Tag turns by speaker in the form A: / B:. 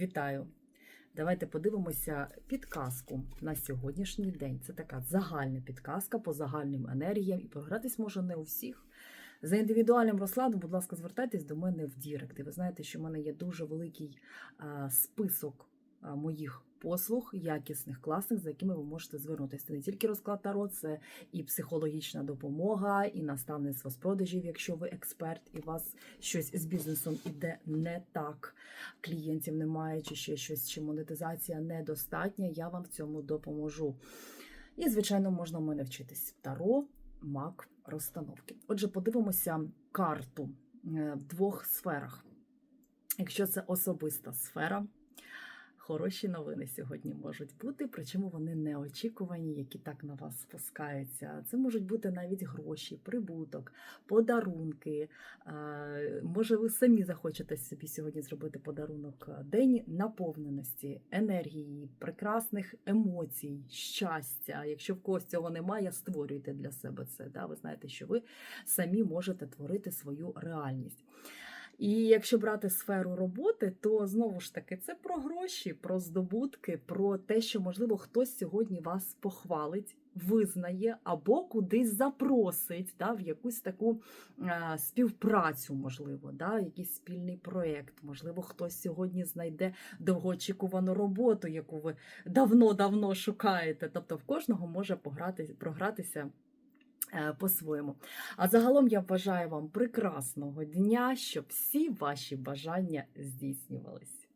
A: Вітаю! Давайте подивимося підказку на сьогоднішній день. Це така загальна підказка по загальним енергіям, і програтись може не у всіх. За індивідуальним розкладом, будь ласка, звертайтесь до мене в Дірект. І ви знаєте, що в мене є дуже великий список моїх послуг, якісних, класних, за якими ви можете звернутися. Це не тільки розклад Таро, це і психологічна допомога, і наставництво з продажів, якщо ви експерт, і у вас щось з бізнесом іде не так, клієнтів немає, чи ще щось, чи монетизація недостатня, я вам в цьому допоможу. І, звичайно, можна в мене вчитись Таро, мак, розстановки. Отже, подивимося карту е, в двох сферах. Якщо це особиста сфера, хороші новини сьогодні можуть бути, причому вони неочікувані, які так на вас спускаються. Це можуть бути навіть гроші, прибуток, подарунки. Може, ви самі захочете собі сьогодні зробити подарунок день наповненості, енергії, прекрасних емоцій, щастя. Якщо в когось цього немає, створюйте для себе це. Ви знаєте, що ви самі можете творити свою реальність. І якщо брати сферу роботи, то знову ж таки це про гроші, про здобутки, про те, що можливо хтось сьогодні вас похвалить, визнає або кудись запросить, да, в якусь таку е, співпрацю, можливо, да, якийсь спільний проєкт. Можливо, хтось сьогодні знайде довгоочікувану роботу, яку ви давно-давно шукаєте. Тобто в кожного може пограти, програтися. Е, По-своєму. А загалом я бажаю вам прекрасного дня, щоб всі ваші бажання здійснювались.